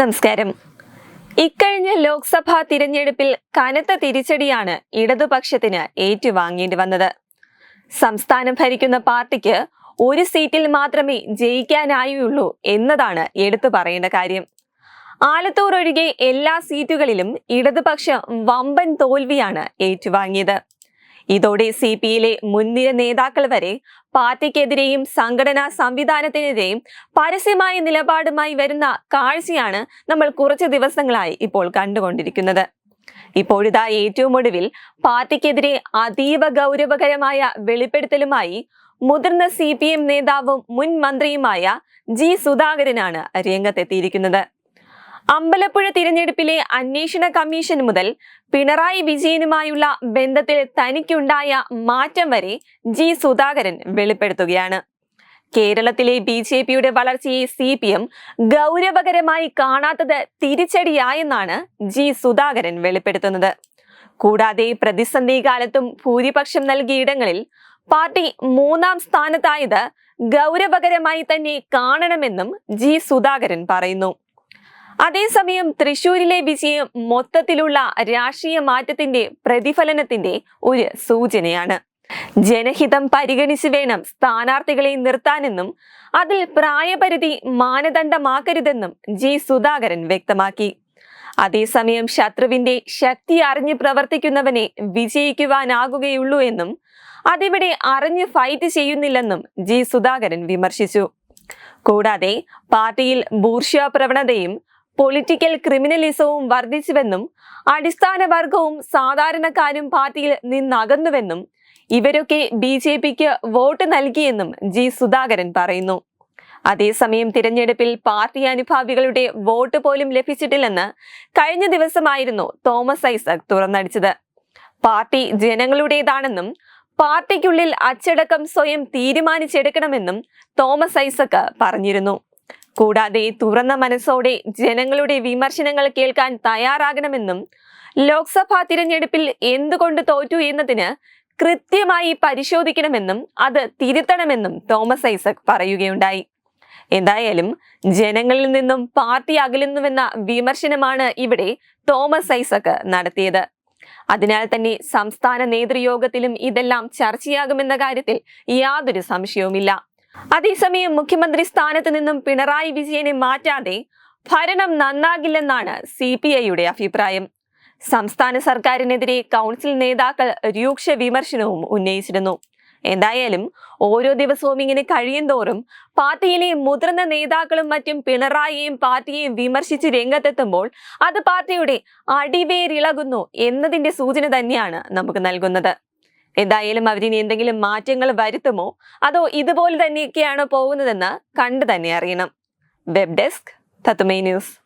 നമസ്കാരം. ഇക്കഴിഞ്ഞ ലോക്സഭാ തിരഞ്ഞെടുപ്പിൽ കനത്ത തിരിച്ചടിയാണ് ഇടതുപക്ഷത്തിന് ഏറ്റുവാങ്ങേണ്ടി വന്നത്. സംസ്ഥാനം ഭരിക്കുന്ന പാർട്ടിക്ക് ഒരു സീറ്റിൽ മാത്രമേ ജയിക്കാനായുള്ളൂ എന്നതാണ് എടുത്തു പറയേണ്ട കാര്യം. ആലത്തൂർ ഒഴികെ എല്ലാ സീറ്റുകളിലും ഇടതുപക്ഷം വമ്പൻ തോൽവിയാണ് ഏറ്റുവാങ്ങിയത്. ഇതോടെ സി പി യിലെ മുൻനിര നേതാക്കൾ വരെ പാർട്ടിക്കെതിരെയും സംഘടനാ സംവിധാനത്തിനെതിരെയും പരസ്യമായ നിലപാടുമായി വരുന്ന കാഴ്ചയാണ് നമ്മൾ കുറച്ച് ദിവസങ്ങളായി ഇപ്പോൾ കണ്ടുകൊണ്ടിരിക്കുന്നത്. ഇപ്പോഴിതാ ഏറ്റവും ഒടുവിൽ പാർട്ടിക്കെതിരെ അതീവ ഗൗരവകരമായ വെളിപ്പെടുത്തലുമായി മുതിർന്ന സി പി എം നേതാവും മുൻ മന്ത്രിയുമായ ജി സുധാകരനാണ് രംഗത്തെത്തിയിരിക്കുന്നത്. അമ്പലപ്പുഴ തിരഞ്ഞെടുപ്പിലെ അന്വേഷണ കമ്മീഷൻ മുതൽ പിണറായി വിജയനുമായുള്ള ബന്ധത്തിൽ തനിക്കുണ്ടായ മാറ്റം വരെ ജി സുധാകരൻ വെളിപ്പെടുത്തുകയാണ്. കേരളത്തിലെ ബി ജെ പിയുടെ വളർച്ചയെ സി പി എം ഗൗരവകരമായി കാണാത്തത് തിരിച്ചടിയായെന്നാണ് ജി സുധാകരൻ വെളിപ്പെടുത്തുന്നത്. കൂടാതെ പ്രതിസന്ധി കാലത്തും ഭൂരിപക്ഷം നൽകിയ ഇടങ്ങളിൽ പാർട്ടി മൂന്നാം സ്ഥാനത്തായത് ഗൗരവകരമായി തന്നെ കാണണമെന്നും ജി സുധാകരൻ പറയുന്നു. അതേസമയം തൃശൂരിലെ വിജയം മൊത്തത്തിലുള്ള രാഷ്ട്രീയ മാറ്റത്തിന്റെ പ്രതിഫലനത്തിന്റെ ഒരു സൂചനയാണ്. ജനഹിതം പരിഗണിച്ച് വേണം സ്ഥാനാർത്ഥികളെ നിർത്താനെന്നും അതിൽ പ്രായപരിധി മാനദണ്ഡമാക്കരുതെന്നും ജി സുധാകരൻ വ്യക്തമാക്കി. അതേസമയം ശത്രുവിന്റെ ശക്തി അറിഞ്ഞ് പ്രവർത്തിക്കുന്നവനെ വിജയിക്കുവാനാകുകയുള്ളൂ എന്നും അതിവിടെ അറിഞ്ഞ് ഫൈറ്റ് ചെയ്യുന്നില്ലെന്നും ജി സുധാകരൻ വിമർശിച്ചു. കൂടാതെ പാർട്ടിയിൽ ബൂർഷ്യ പ്രവണതയും പൊളിറ്റിക്കൽ ക്രിമിനലിസവും വർദ്ധിച്ചുവെന്നും അടിസ്ഥാന വർഗവും സാധാരണക്കാരും പാർട്ടിയിൽ നിന്നകന്നുവെന്നും ഇവരൊക്കെ ബി ജെ പിക്ക് വോട്ട് നൽകിയെന്നും ജി സുധാകരൻ പറയുന്നു. അതേസമയം തിരഞ്ഞെടുപ്പിൽ പാർട്ടി അനുഭാവികളുടെ വോട്ട് പോലും ലഭിച്ചിട്ടില്ലെന്ന് കഴിഞ്ഞ ദിവസമായിരുന്നു തോമസ് ഐസക് തുറന്നടിച്ചത്. പാർട്ടി ജനങ്ങളുടേതാണെന്നും പാർട്ടിക്കുള്ളിൽ അച്ചടക്കം സ്വയം തീരുമാനിച്ചെടുക്കണമെന്നും തോമസ് ഐസക് പറഞ്ഞിരുന്നു. കൂടാതെ തുറന്ന മനസ്സോടെ ജനങ്ങളുടെ വിമർശനങ്ങൾ കേൾക്കാൻ തയ്യാറാകണമെന്നും ലോക്സഭാ തിരഞ്ഞെടുപ്പിൽ എന്തുകൊണ്ട് തോറ്റു എന്നതിന് കൃത്യമായി പരിശോധിക്കണമെന്നും അത് തിരുത്തണമെന്നും തോമസ് ഐസക് പറയുകയുണ്ടായി. എന്തായാലും ജനങ്ങളിൽ നിന്നും പാർട്ടി അകലുന്നുവെന്ന വിമർശനമാണ് ഇവിടെ തോമസ് ഐസക് നടത്തിയത്. അതിനാൽ തന്നെ സംസ്ഥാന നേതൃയോഗത്തിലും ഇതെല്ലാം ചർച്ചയാകുമെന്ന കാര്യത്തിൽ യാതൊരു സംശയവുമില്ല. അതേസമയം മുഖ്യമന്ത്രി സ്ഥാനത്ത് നിന്നും പിണറായി വിജയനെ മാറ്റാതെ ഭരണം നന്നാകില്ലെന്നാണ് സി പി ഐയുടെ അഭിപ്രായം. സംസ്ഥാന സർക്കാരിനെതിരെ കൗൺസിൽ നേതാക്കൾ രൂക്ഷ വിമർശനവും ഉന്നയിച്ചിരുന്നു. എന്തായാലും ഓരോ ദിവസവും ഇങ്ങനെ കഴിയുന്തോറും പാർട്ടിയിലെ മുതിർന്ന നേതാക്കളും മറ്റും പിണറായിയെയും പാർട്ടിയെയും വിമർശിച്ച് രംഗത്തെത്തുമ്പോൾ അത് പാർട്ടിയുടെ അടിവേരിളകുന്നു എന്നതിന്റെ സൂചന തന്നെയാണ് നമുക്ക് നൽകുന്നത്. എന്തായാലും അവരിനി എന്തെങ്കിലും മാറ്റങ്ങൾ വരുത്തുമോ? അതോ ഇതുപോലെ തന്നെയൊക്കെയാണോ പോകുന്നതെന്ന് കണ്ടു തന്നെ അറിയണം. വെബ് ഡെസ്ക് തത്തുമേ ന്യൂസ്.